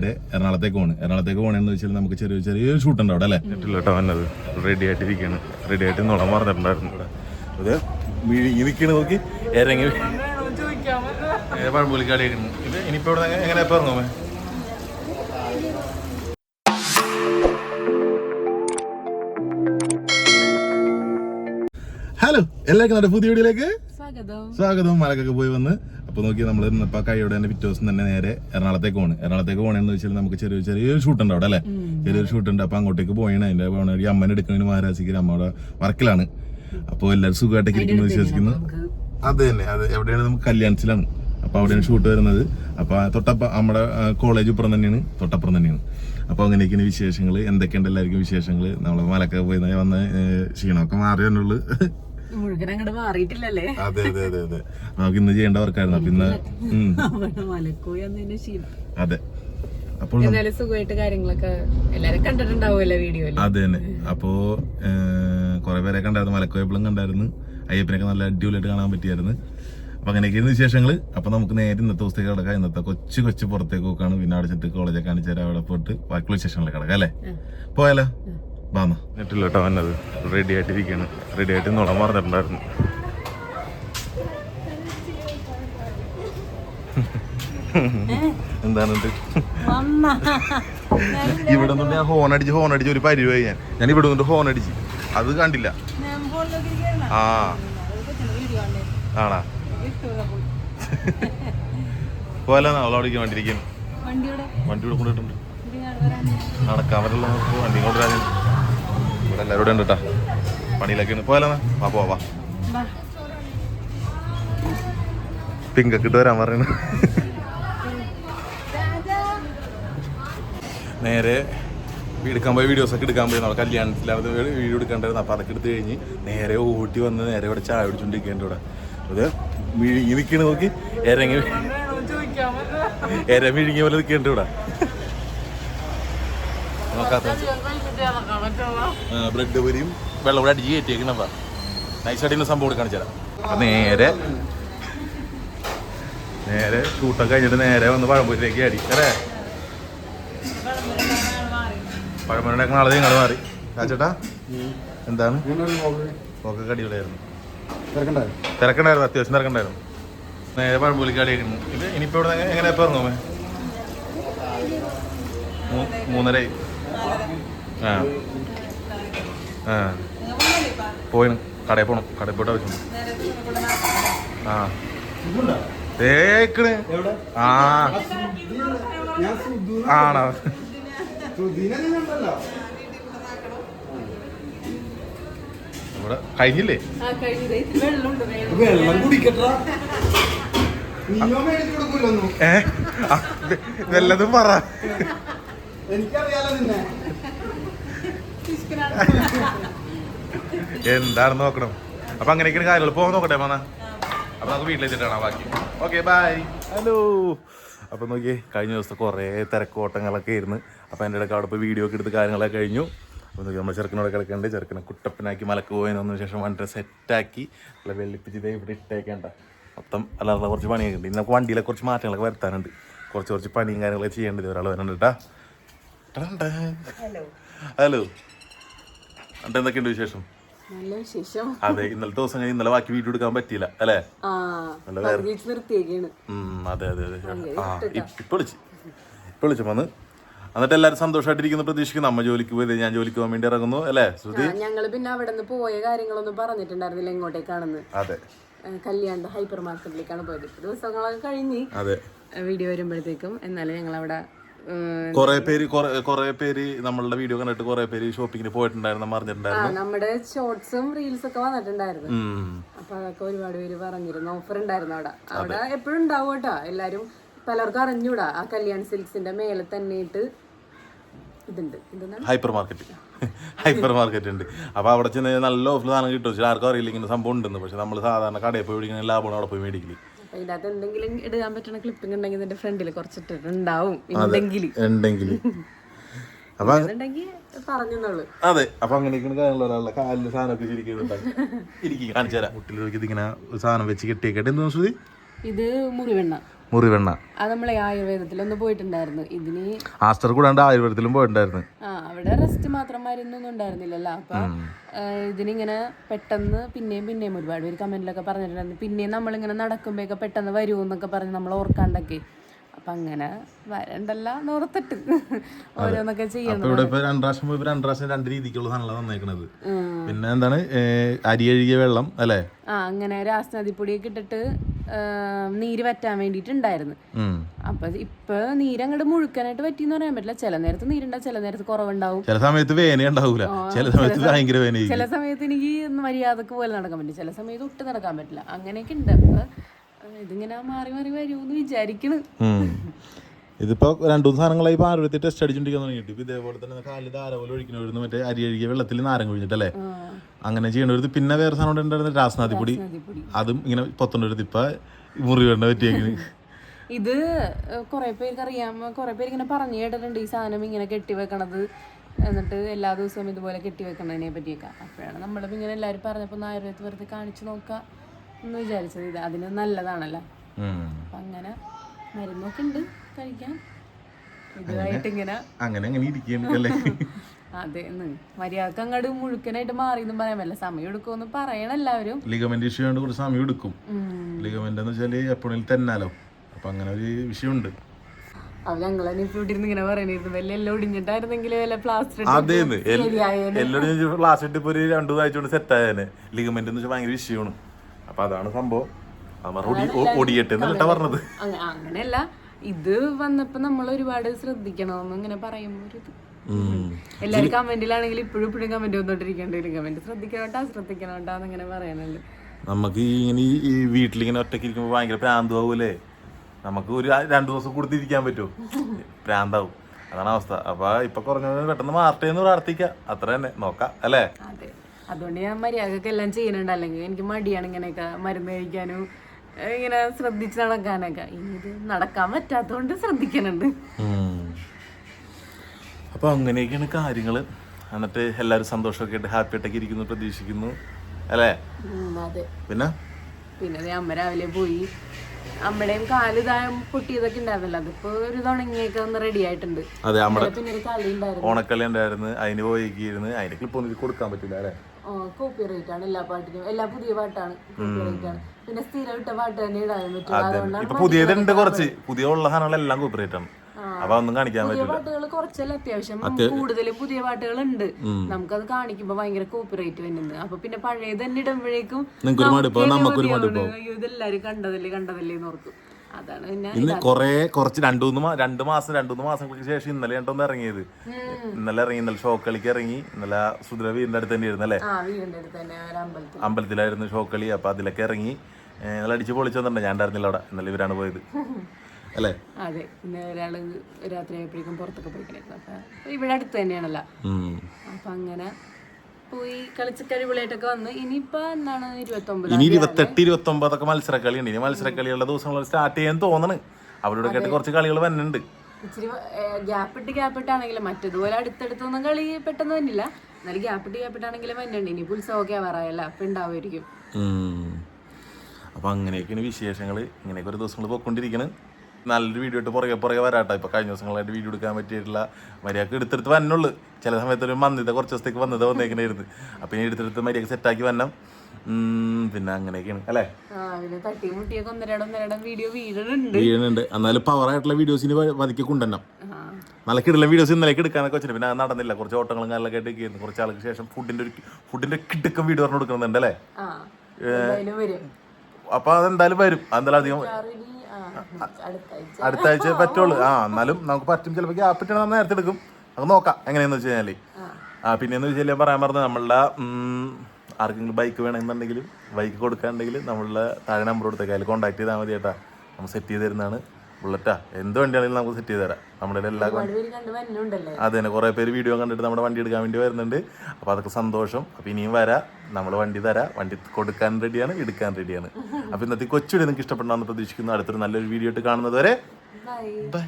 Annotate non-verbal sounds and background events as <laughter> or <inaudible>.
നേരെ എറണാകുളത്തേക്ക് പോണ്. എറണാകുളത്തേക്ക് പോണെന്ന് വെച്ചാൽ നമുക്ക് ചെറിയ ചെറിയ ഷൂട്ട് ഉണ്ട് അവിടെ അല്ലേ? കേട്ടോ വന്നത് റെഡി ആയിട്ടിരിക്കുകയാണ് റെഡി ആയിട്ട് ഇവിടെ. അത്. നിൽക്കണ നോക്കി. ഇറങ്ങി ഇത് ഇനിയിപ്പോ ഇവിടെ എങ്ങനെ എപ്പോ ഇറങ്ങുമേ ഹലോ എല്ലാവർക്കും നമ്മുടെ പുതിയ വീഡിയോയിലേക്ക് സ്വാഗതം. സ്വാഗതം. മലക്കൊക്കെ പോയി വന്ന് അപ്പൊ നോക്കി നമ്മൾ ഇന്നിപ്പോ കൈയോടെ തന്നെ പിറ്റേ ദിവസം തന്നെ നേരെ എറണാകുളത്തേക്ക് പോണ്. എറണാകുളത്തേക്ക് പോകണമെന്ന് വെച്ചാൽ നമുക്ക് ചെറിയ ചെറിയൊരു ഷൂട്ട് ഉണ്ട് അവിടെ അല്ലേ? ചെറിയൊരു ഷൂട്ട് ഉണ്ട്. അപ്പൊ അങ്ങോട്ടേക്ക് പോയാണ്. അതിന്റെ പോണ ഒരു അമ്മനെ എടുക്കുന്നതിന് മഹാരാജിക്ക് അമ്മയുടെ വർക്കിലാണ്. അപ്പോൾ എല്ലാവരും സുഖമായിട്ടൊക്കെ ഇരിക്കുന്നു വിശ്വസിക്കുന്നു. അത് തന്നെ. അത് എവിടെയാണ്? നമുക്ക് കല്യാണത്തിലാണ് അപ്പൊ അവിടെയാണ് ഷൂട്ട് വരുന്നത്. അപ്പൊ തൊട്ടപ്പ നമ്മുടെ കോളേജ് ഇപ്പുറം തന്നെയാണ്. തൊട്ടപ്പുറം തന്നെയാണ്. അപ്പൊ അങ്ങനെയൊക്കെയാണ് വിശേഷങ്ങൾ എന്തൊക്കെയുണ്ട് എല്ലാവർക്കും വിശേഷങ്ങൾ നമ്മൾ മലക്കൊക്കെ പോയി വന്ന ക്ഷീണമൊക്കെ മാറി അങ്ങോട്ട് മാറിയിട്ടില്ലല്ലേ? അതെ അതെ അതെ അതെ. നമുക്ക് ഇന്ന് ചെയ്യേണ്ട വർക്കായിരുന്നു. മലക്കോയി അതെ. അപ്പോൾ നമ്മ- എന്നാലും സുഖമായിട്ട് കാര്യങ്ങളൊക്കെ എല്ലാരും കണ്ടിട്ടുണ്ടാവുമല്ലോ വീഡിയോയിൽ അതെ തന്നെ. അപ്പോ കുറെ പേരെ കണ്ടായിരുന്നു. മലക്കോയപ്പളും കണ്ടായിരുന്നു. അയ്യപ്പനൊക്കെ നല്ല അടിപൊളിയായിട്ട് കാണാൻ പറ്റിയായിരുന്നു. അപ്പൊ അങ്ങനെയൊക്കെയാണ് വിശേഷങ്ങൾ അപ്പൊ നമുക്ക് നേരെ ഇന്നത്തെ ദിവസത്തേക്ക് കിടക്കാം. ഇന്നത്തെ കൊച്ചു കൊച്ചു പുറത്തേക്ക് പോക്കാണ് പിന്നെ അവിടെ ചെന്നിട്ട് കോളേജൊക്കെ കാണിച്ചു തരാം. അവിടെ പോയിട്ട് ബാക്കിയുള്ള വിശേഷങ്ങളിൽ കിടക്കാം അല്ലേ? പോയാലോ? വാന്ന നെറ്റില്ല കേട്ടോ അവനത്. റെഡി ആയിട്ടിരിക്കുകയാണ് റെഡി ആയിട്ട് നോളാൻ പറഞ്ഞിട്ടുണ്ടായിരുന്നു. <laughs> എന്താണ്? <laughs> ഇവിടെ നിന്ന് ഞാൻ ഹോൺ അടിച്ച് ഹോൺ അടിച്ച് ഒരു പരിപാടി ഞാൻ. ഞാൻ ഇവിടെ നിന്നിട്ട് ഹോൺ അടിച്ച്. അത് കണ്ടില്ല. ആ. ആണാ? <laughs> പോലെ അവളെ അവിടേക്ക് വണ്ടിരിക്കുന്നു വണ്ടിയുടെ? വണ്ടി ഇവിടെ കൊണ്ടിട്ടുണ്ട് നടക്കാൻ പറ്റുള്ള വണ്ടി കൊണ്ടുവരാൻ ഇവിടെ എല്ലാവരും ഉണ്ട് കേട്ടാ പണിയിലൊക്കെയാണ് പോയാലോ വാ പോവാ വാ പിങ്കൊക്കെ ഇട്ട് വരാൻ പറയുന്നു നേരെ എടുക്കാൻ പോയി. വീഡിയോസ് ഒക്കെ എടുക്കാൻ പോയി നമ്മൾ അവർ വീഡിയോ എടുക്കേണ്ടായിരുന്നു. അപ്പോൾ അതൊക്കെ എടുത്ത് കഴിഞ്ഞ് നേരെ ഊട്ടി വന്ന് നേരെ ഇവിടെ ചായ പിടിച്ചോണ്ടിരിക്കേണ്ട ഇവിടെ. അത് വിഴുങ്ങി നിൽക്കണ നോക്കി. ഇറങ്ങി എര മിഴുങ്ങിയ പോലെ നിൽക്കേണ്ട ഇവിടെ. നോക്കാത്ത ബ്രെഡ് പൊരിയും വെള്ളം കൂടെ അടിച്ച് കയറ്റിയേക്കണപ്പാ നൈസായിട്ട് സംഭവം കൂടി കാണിച്ചു തരാം അപ്പൊ നേരെ നേരെ ഷൂട്ടൊക്കെ കഴിഞ്ഞിട്ട് നേരെ വന്ന് പഴംപൊരിയിലേക്ക് അടി അല്ലേ? പഴംപൊരിയുടെ നാളെ നിങ്ങൾ മാറി. കാച്ചേട്ടാ എന്താണ്? ഒക്കെ കടികളായിരുന്നു തിരക്കുണ്ടായിരുന്നു അത്യാവശ്യം തിരക്കുണ്ടായിരുന്നു. നേരെ പഴംപൊലിക്ക് അടിയായിരുന്നു ഇത് ഇനിയിപ്പോ ഇവിടെ എങ്ങനെ എപ്പോ ഇറങ്ങുമേ മൂ- മൂന്നരയായി. ആ. ആ. പോയിന്. കടയിൽ പോണം. കടയിൽ പോയിട്ട് ആവശ്യം ആ. തേക്കണ് ആ. ആണോ? ഇവിടെ കഴിഞ്ഞില്ലേ? വെള്ളം. കുടിക്കട്ടാ. ഏ? വല്ലതും പറ. എനിക്കറിയാലോ നിന്നെ. എന്താണ് നോക്കണം? അപ്പൊ അങ്ങനെയൊക്കെയാണ് കാര്യങ്ങൾ പോകാൻ നോക്കട്ടെ മാന അപ്പൊ നമുക്ക് വീട്ടിലെത്തിട്ടാണ് ബാക്കി. Okay bye. ഹലോ. അപ്പൊ നോക്കിയേ കഴിഞ്ഞ ദിവസത്തെ കുറേ തിരക്കോട്ടങ്ങളൊക്കെ ഇരുന്ന് അപ്പൊ എന്റെ ഇടയ്ക്ക് അവിടെ പോയി വീഡിയോ ഒക്കെ എടുത്ത് കാര്യങ്ങളൊക്കെ കഴിഞ്ഞു. അപ്പോൾ നോക്കി നമ്മുടെ ചെറുക്കനോട് കിടക്കണ്ട്. ചെറുക്കനെ കുട്ടപ്പനാക്കി മലക്ക് പോയതിനൊന്ന് ശേഷം വണ്ടി സെറ്റാക്കി. നല്ല വെള്ളിപ്പിച്ച് ഇതേ ഇവിടെ ഇട്ടേക്കേണ്ട. മൊത്തം അല്ലാതെ കുറച്ച് പണിയൊക്കെ ഉണ്ട്. ഇന്ന് നമുക്ക് വണ്ടിയിലെ കുറച്ച് മാറ്റങ്ങളൊക്കെ വരുത്താനുണ്ട്. കുറച്ച് കുറച്ച് പണിയും കാര്യങ്ങളൊക്കെ ചെയ്യേണ്ടത് ഒരാൾ വരുന്നുണ്ട് കേട്ടാ ഹലോ. എന്നിട്ട് എന്തൊക്കെയുണ്ട് വിശേഷം? നല്ല വിശേഷം. അതെ ഇന്നലത്തെ ദിവസം കഴിഞ്ഞ് ഇന്നലെ ബാക്കി വീഡിയോ എടുക്കാൻ പറ്റിയില്ല അല്ലേ? നിർത്തിയേക്കാണ്. അതെ അതെ അതെ. ആ ഇപ്പൊ വിളിച്ച്. ഇപ്പൊ വിളിച്ചു വന്ന്. എന്നിട്ട് എല്ലാരും സന്തോഷമായിട്ടിരിക്കുന്നു പ്രതീക്ഷിക്കുന്നു. അമ്മ ജോലിക്ക് പോയത് ഞാൻ ജോലിക്ക് പോകാൻ വേണ്ടി ഇറങ്ങുന്നു അല്ലേ ശ്രുതി? ഞങ്ങൾ പിന്നെ അവിടെ നിന്ന് പോയ കാര്യങ്ങളൊന്നും പറഞ്ഞിട്ടുണ്ടായിരുന്നില്ല ഇങ്ങോട്ടേക്കാണെന്ന്. അതെ. കല്യാണ്ട് ഹൈപ്പർ മാർക്കറ്റിലേക്കാണ് പോയത്. ദിവസങ്ങളൊക്കെ കഴിഞ്ഞ് അതെ. വീഡിയോ വരുമ്പോഴത്തേക്കും എന്നാലും ഞങ്ങൾ അവിടെ കുറെ പേര് കുറെ- പേര് നമ്മളുടെ വീഡിയോ കണ്ടിട്ട് കുറെ പേര് ഷോപ്പിങ്ങിന് പോയിട്ടുണ്ടായിരുന്നു പറഞ്ഞിട്ടുണ്ടായിരുന്നു. നമ്മുടെ ഷോർട്സും റീൽസ് ഒക്കെ വന്നിട്ടുണ്ടായിരുന്നു. അപ്പൊ അതൊക്കെ ഒരുപാട് പേര് പറഞ്ഞിരുന്നു ഓഫർ ഉണ്ടായിരുന്നു അവിടെ. അവിടെ എപ്പോഴും ഉണ്ടാവും കേട്ടോ എല്ലാരും പലർക്കും അറിഞ്ഞൂടാ. ആ കല്യാൺ സിൽക്സിന്റെ മേലെ തന്നെ ഇട്ട് ഇതുണ്ട്. എന്താണ് ഹൈപ്പർ മാർക്കറ്റ് ഹൈപ്പർ മാർക്കറ്റ് ഉണ്ട്. അപ്പൊ അവിടെ ചെന്ന് നല്ല ഓഫർ സാധനം കിട്ടും. പക്ഷെ ആർക്കും അറിയില്ല ഇങ്ങനെ സംഭവം ഉണ്ടെന്ന്. പക്ഷെ നമ്മൾ സാധാരണ കടയിൽ പോയി മേടിക്കുന്ന ലാഭമാണ് അവിടെ പോയി മേടിക്കൽ. ഇതിനകത്ത് എന്തെങ്കിലും ഇടാൻ പറ്റുന്ന ക്ലിപ്പിംഗ് ഉണ്ടെങ്കിൽ ഇതിന്റെ ഫ്രണ്ടിൽ കുറച്ചിട്ടുണ്ടാവും ഉണ്ടെങ്കിൽ അപ്പൊ അതെ അപ്പൊ അങ്ങനെയൊക്കെയാണ് കാര്യങ്ങൾ ഒരാളുടെ കാലിൽ സാധനമൊക്കെ ശരിക്കുന്നുണ്ടാവും ഇരിക്കും കാണിച്ചു തരാം. മുട്ടിൽ നോക്കി ഇതിങ്ങനെ ഒരു സാധനം വെച്ച് കെട്ടിയേക്കട്ടെ എന്തോ സുതി ഇത് മുറിവെണ്ണ. മുറിവെണ്ണ. അത് നമ്മളെ ആയുർവേദത്തിലൊന്ന് പോയിട്ടുണ്ടായിരുന്നു. ഇതിന് ആസ്റ്റർ കൂടാണ്ട് ആയുർവേദത്തിലും പോയിട്ടുണ്ടായിരുന്നു. ആ അവിടെ റെസ്റ്റ് മാത്രം മരുന്നൊന്നും ഉണ്ടായിരുന്നില്ലല്ലോ. അപ്പൊ ഇതിനിങ്ങനെ പെട്ടെന്ന് പിന്നെയും പിന്നെയും ഒരുപാട് പേര് കമന്റിലൊക്കെ പറഞ്ഞിട്ടുണ്ടായിരുന്നു. പിന്നെയും നമ്മളിങ്ങനെ നടക്കുമ്പോഴൊക്കെ പെട്ടെന്ന് വരുമെന്നൊക്കെ പറഞ്ഞ് നമ്മൾ ഓർക്കാണ്ടൊക്കെ. അപ്പൊ അങ്ങനെ വരണ്ടല്ല ഓർത്തിട്ട് ഓരോന്നൊക്കെ ചെയ്യണം ഇവിടെ ഇപ്പൊ രണ്ട് പോയി രണ്ട് പ്രാവശ്യം രണ്ട് രീതിക്കുള്ള സാധനങ്ങളാണ് തന്നേക്കണത്. പിന്നെ എന്താണ് അരി കഴുകിയ വെള്ളം അല്ലേ? ആ അങ്ങനെ രാസനദിപ്പൊടിയൊക്കെ ഇട്ടിട്ട് നീര് വറ്റാൻ വേണ്ടിയിട്ട് ഉണ്ടായിരുന്നു അപ്പൊ ഇപ്പൊ നീരങ്ങോട്ട് മുഴുക്കാനായിട്ട് പറ്റിയെന്ന് പറയാൻ പറ്റില്ല. ചില നേരത്ത് നീരുണ്ടാവും ചില നേരത്ത് കുറവുണ്ടാവും. ചില സമയത്ത് വേന ഉണ്ടാവൂല. ചില സമയത്ത് ഭയങ്കര വേന ചില സമയത്ത് എനിക്ക് മര്യാദയ്ക്ക് പോലെ നടക്കാൻ പറ്റില്ല. ചില സമയത്ത് ഒട്ടും നടക്കാൻ പറ്റില്ല. അങ്ങനെയൊക്കെ ഉണ്ട്. അപ്പൊ ഇതിങ്ങനെ മാറി മാറി വരുമെന്ന് വിചാരിക്കണ്. ഇതിപ്പോ രണ്ടു മൂന്ന് സാധനങ്ങളായി ഇപ്പൊ ആരോഗ്യത്തിൽ ടെസ്റ്റ് അടിച്ചുകൊണ്ടിരിക്കാൻ തുടങ്ങിയിട്ട്. ഇപ്പൊ ഇതേപോലെ തന്നെ കാലിൽ ധാര പോലെ ഒഴിക്കണവരുന്ന് മറ്റേ അരി അഴുകിയ വെള്ളത്തിൽ നാരങ്ങ കഴിഞ്ഞിട്ടല്ലേ അങ്ങനെ ചെയ്യണവരുത് പിന്നെ വേറെ സാധനം ഉണ്ടായിരുന്ന രാസനാദിപ്പൊടി പൊടി. അതും ഇങ്ങനെ പൊത്തണ്ടവരുത് ഇപ്പൊ മുറി വേണ്ട പറ്റിയേക്കിന് <laughs> ഇത് കുറെ പേർക്ക് അറിയാം. കുറെ പേര് ഇങ്ങനെ പറഞ്ഞു കേട്ടിട്ടുണ്ട് ഈ സാധനം ഇങ്ങനെ കെട്ടി വെക്കണത് എന്നിട്ട് എല്ലാ ദിവസവും ഇതുപോലെ കെട്ടി വെക്കണതിനെ പറ്റിയൊക്കെ. അപ്പോഴാണ് നമ്മളിപ്പോൾ ഇങ്ങനെ എല്ലാവരും പറഞ്ഞപ്പോൾ ഒന്ന് ആയുർവേദത്തിൽ വെറുതെ കാണിച്ചു നോക്കാം എന്ന് വിചാരിച്ചത്. ഇത് അതിന് നല്ലതാണല്ലോ. അപ്പം അങ്ങനെ മരുന്നൊക്കെ ഉണ്ട് കഴിക്കാൻ അങ്ങനെ? അങ്ങനെ ഇരിക്കല്ലേ <laughs> അതെ മര്യാദയ്ക്ക് അങ്ങോട്ട് മുഴുക്കനായിട്ട് മാറി എന്നും പറയാൻ പറ്റില്ല സമയം എടുക്കുമെന്ന് പറയണ എല്ലാവരും. ലിഗമെന്റ് ഇഷ്യൂ ആയതുകൊണ്ട് കുറച്ച് സമയം എടുക്കും. ലിഗമെന്റ് എന്ന് വെച്ചാൽ എപ്പോഴും തന്നാലോ? അപ്പൊ അങ്ങനെ ഒരു വിഷയമുണ്ട്. അവർ ഇവിടെ ഇരുന്ന് ഇങ്ങനെ പറയണിരുന്നു വല്ല എല്ലാം ഒടിഞ്ഞിട്ടായിരുന്നെങ്കിൽ വല്ല പ്ലാസ്റ്റർ അതേന്ന് ഇട്ട് ഇപ്പൊ ഒരു രണ്ടു ആഴ്ച കൊണ്ട് സെറ്റ് ആയേനെ. ലിഗമെന്റ് എന്ന് വെച്ചാൽ ഭയങ്കര വിഷയമാണ്. അപ്പൊ അതാണ് സംഭവം. അമർ എന്നല്ല പറഞ്ഞത്. അങ്ങനെയല്ല. ഇത് വന്നപ്പോ നമ്മൾ ഒരുപാട് ശ്രദ്ധിക്കണമെന്ന് ഇങ്ങനെ പറയുമ്പോ ഒരു ഇത്. എല്ലാരും കമന്റിലാണെങ്കിൽ ഇപ്പോഴും ഇപ്പോഴും കമന്റ് വന്നോണ്ടിരിക്കേണ്ടി. കമന്റ് ശ്രദ്ധിക്കണോട്ടാ ശ്രദ്ധിക്കണോട്ടാ എന്നിങ്ങനെ നമുക്ക് ഇങ്ങനെ ഈ- വീട്ടിൽ വീട്ടിലിങ്ങനെ ഒറ്റയ്ക്ക് ഇരിക്കുമ്പോൾ ഭയങ്കര പ്രാന്തമാവൂലേ നമുക്ക് ഒരു രണ്ടു ദിവസം കൊടുത്തിരിക്കാൻ പറ്റുമോ പ്രാന്താവും. അതാണ് അവസ്ഥ. അപ്പൊ ഇപ്പൊ കുറഞ്ഞ പെട്ടെന്ന് മാറട്ടെ എന്ന് പ്രാർത്ഥിക്കാം. അത്ര തന്നെ. നോക്കാം. അല്ലേ? അതുകൊണ്ട് ഞാൻ മര്യാദക്കെല്ലാം ചെയ്യുന്നുണ്ട്. അല്ലെങ്കിൽ എനിക്ക് മടിയാണ് ഇങ്ങനെയൊക്കെ മരുന്ന് കഴിക്കാനും ഇങ്ങനെ ശ്രദ്ധിച്ച് നടക്കാനൊക്കെ. ഇത് നടക്കാൻ പറ്റാത്തതുകൊണ്ട് ശ്രദ്ധിക്കുന്നുണ്ട്. അപ്പൊ അങ്ങനെയൊക്കെയാണ് കാര്യങ്ങൾ എന്നിട്ട് എല്ലാവരും സന്തോഷമൊക്കെ ആയിട്ട് ഹാപ്പി ആയിട്ടൊക്കെ ഇരിക്കുന്നു പ്രതീക്ഷിക്കുന്നു. അല്ലേ? പിന്നെ? പിന്നെ അമ്മ രാവിലെ പോയി. അമ്മയുടെയും കാൽ ഇതായും പൊട്ടിയതൊക്കെ ഉണ്ടായിരുന്നല്ലോ. അതിപ്പോ ഒരു തുണങ്ങിയൊക്കെ ഒന്ന് റെഡി ആയിട്ടുണ്ട്. അതെ നമ്മുടെ പിന്നെ ഒരു കളി ഉണ്ടായിരുന്നു. ഓണക്കളി ഉണ്ടായിരുന്നു. അതിന് പോയിരിക്കുന്നു അതിന് ക്ലിപ്പ് ഒന്നും കൊടുക്കാൻ പറ്റില്ല അല്ലേ? കോപ്പി റേറ്റ് ആണ് എല്ലാ പാട്ടിനും. എല്ലാ പുതിയ പാട്ടാണ് കോപ്പി റേറ്റ് ആണ് പിന്നെ സ്ഥിരം ഇട്ട പാട്ട് തന്നെ ഇടാനും പറ്റും. അതുകൊണ്ടാണ് ഇപ്പൊ പുതിയതുണ്ട് കുറച്ച്. പുതിയ ഉള്ള സാധനങ്ങളെല്ലാം കോപ്പറേറ്റ് ആണ്. അപ്പൊ ഒന്നും കാണിക്കാൻ പുതിയ പറ്റില്ല പാട്ടുകൾ കുറച്ചല്ല അത്യാവശ്യം. കൂടുതൽ പുതിയ പാട്ടുകൾ ഉണ്ട് നമുക്കത് കാണിക്കുമ്പോ ഭയങ്കര കോപ്പി റേറ്റ് വരുന്നുണ്ട് അപ്പൊ പിന്നെ പഴയത് തന്നെ ഇടുമ്പോഴേക്കും ഇതെല്ലാരും കണ്ടതല്ലേ കണ്ടതല്ലേ എന്ന് ഓർക്കും. അതാണ്. പിന്നെ ഇന്ന് കൊറേ കുറച്ച് രണ്ടു മൂന്ന് രണ്ടു മാസം രണ്ടു മൂന്ന് മാസങ്ങൾക്ക് ശേഷം ഇന്നലെ രണ്ടൊന്ന് ഇറങ്ങിയത്. ഇന്നലെ ഇറങ്ങി ഇന്നലെ ഷോക്കളിക്ക് ഇറങ്ങി ഇന്നലെ സുധര വീടിന്റെ അടുത്ത് തന്നെ ആയിരുന്നു അല്ലേ? ആ വീടിന്റെ അടുത്ത് തന്നെ ഒരു അമ്പലത്തിൽ അമ്പലത്തിലായിരുന്നു ഷോക്കളി അപ്പൊ അതിലൊക്കെ ഇറങ്ങി നല്ല അടിച്ച് പൊളിച്ചു വന്നിട്ടുണ്ട് ഞാൻ ഉണ്ടായിരുന്നില്ല അവിടെ ഇന്നലെ ഇവരാണ് പോയത്. <laughs> അല്ലേ? അതെ പിന്നെ ഒരാൾ രാത്രി ആയപ്പോഴേക്കും പുറത്തൊക്കെ പോയിക്കണായിരുന്നു അപ്പൊ ഇവിടെ അടുത്ത് തന്നെയാണല്ലോ. അപ്പൊ അങ്ങനെ പോയി കളിച്ച് കഴിവിളായിട്ടൊക്കെ വന്ന്. ഇനിയിപ്പോ എന്താണ് ഇനി ഇരുപത്തെട്ട് മത്സരക്കളിയുണ്ട്. ഇനി മത്സരക്കളികളുടെ ദിവസങ്ങൾ സ്റ്റാർട്ട് ചെയ്യാൻ തോന്നണ്. അവരോട് കേട്ട് കുറച്ച് കളികൾ വന്നിട്ടുണ്ട് ഇച്ചിരി ഗ്യാപ്പ് ഇട്ട് ഗ്യാപ്പ് ഇട്ടാണെങ്കിലും മറ്റേതുപോലെ അടുത്തടുത്തൊന്നും കളി പെട്ടെന്ന് വന്നില്ല. എന്നാലും ഗ്യാപ്പ് ഇട്ട് ഗ്യാപ്പ് ഇട്ടാണെങ്കിലും വന്നിട്ടുണ്ട് ഇനി ഉത്സവമൊക്കെ ആവാറായല്ല അപ്പൊ ഉണ്ടാവുമായിരിക്കും. അപ്പൊ അങ്ങനെയൊക്കെയാണ് വിശേഷങ്ങൾ ഇങ്ങനെയൊക്കെ ഒരു ദിവസങ്ങൾ പോയിക്കൊണ്ടിരിക്കണ്. നല്ലൊരു വീഡിയോ ഇട്ട് പുറകെ പുറകെ വരാട്ടോ. ഇപ്പൊ കഴിഞ്ഞ ദിവസങ്ങളായിട്ട് വീഡിയോ എടുക്കാൻ പറ്റിയിട്ടില്ല മര്യാദയ്ക്ക് എടുത്തെടുത്ത് വന്നുള്ളൂ ചില സമയത്ത് ഒരു മന്ദിത കുറച്ച് ദിവസത്തേക്ക് വന്നത് വന്നേക്കണായിരുന്നു അപ്പൊ ഇനി എടുത്തെടുത്ത് മര്യാദയ്ക്ക് സെറ്റാക്കി വന്നം പിന്നെ അങ്ങനെയൊക്കെയാണ്. അല്ലേ? വീഴുന്നുണ്ട് എന്നാലും പവർ ആയിട്ടുള്ള വീഡിയോസിന് ഇനി കൊണ്ടുവരണം. കൊണ്ടുവന്നോ നല്ല കിടല വീഡിയോസ് ഇന്നലേക്ക് എടുക്കാനൊക്കെ വെച്ചിട്ട് പിന്നെ നടന്നില്ല. കുറച്ച് ഓട്ടങ്ങളും കാര്യങ്ങളൊക്കെ ആയിട്ട് ഇരിക്കുന്നു കുറച്ച് ആൾക്ക് ശേഷം ഫുഡിന്റെ ഒരു ഫുഡിന്റെ കിടുക്കം വീഡിയോ പറഞ്ഞു കൊടുക്കുന്നുണ്ട് അല്ലേ? എന്തായാലും അപ്പൊ അതെന്തായാലും വരും. അതെന്തായാലും അധികം അടുത്ത ആഴ്ച പറ്റുള്ളൂ. ആ എന്നാലും നമുക്ക് പറ്റും. ചിലപ്പോൾ ഗ്യാപ്പ് നമ്മൾ നേരത്തെ എടുക്കും. അത് നോക്കാം എങ്ങനെയാന്ന് വെച്ച് കഴിഞ്ഞാൽ ആ. പിന്നെയെന്ന് വെച്ച് കഴിഞ്ഞാൽ പറയാൻ പറഞ്ഞത് നമ്മളുടെ ആർക്കെങ്കിലും ബൈക്ക് വേണമെന്നുണ്ടെങ്കിലും ബൈക്ക് കൊടുക്കാനുണ്ടെങ്കിൽ നമ്മളുടെ താഴെ നമ്പർ കൊടുത്തേക്കാം. അതിൽ കോൺടാക്ട് ചെയ്താൽ മതി ചേട്ടാ നമ്മൾ സെറ്റ് ചെയ്ത് തരുന്നതാണ്. ബുള്ളറ്റാ എന്ത് വണ്ടിയാണെങ്കിലും നമുക്ക് സെറ്റ് ചെയ്ത് തരാം. നമ്മുടെ എല്ലാ അത് തന്നെ. കുറേ പേര് വീഡിയോ കണ്ടിട്ട് നമ്മുടെ വണ്ടി എടുക്കാൻ വേണ്ടി വരുന്നുണ്ട്. അപ്പോൾ അതൊക്കെ സന്തോഷം. അപ്പോൾ ഇനിയും വരാം. നമ്മൾ വണ്ടി തരാം. വണ്ടി കൊടുക്കാൻ റെഡിയാണ് എടുക്കാൻ റെഡിയാണ് അപ്പോൾ ഇന്നത്തെ കൊച്ചുകൂടി നിങ്ങൾക്ക് ഇഷ്ടപ്പെടണമെന്ന് പ്രതീക്ഷിക്കുന്നു. അടുത്തൊരു നല്ലൊരു വീഡിയോ ഇട്ട് കാണുന്നത് വരെ ബൈ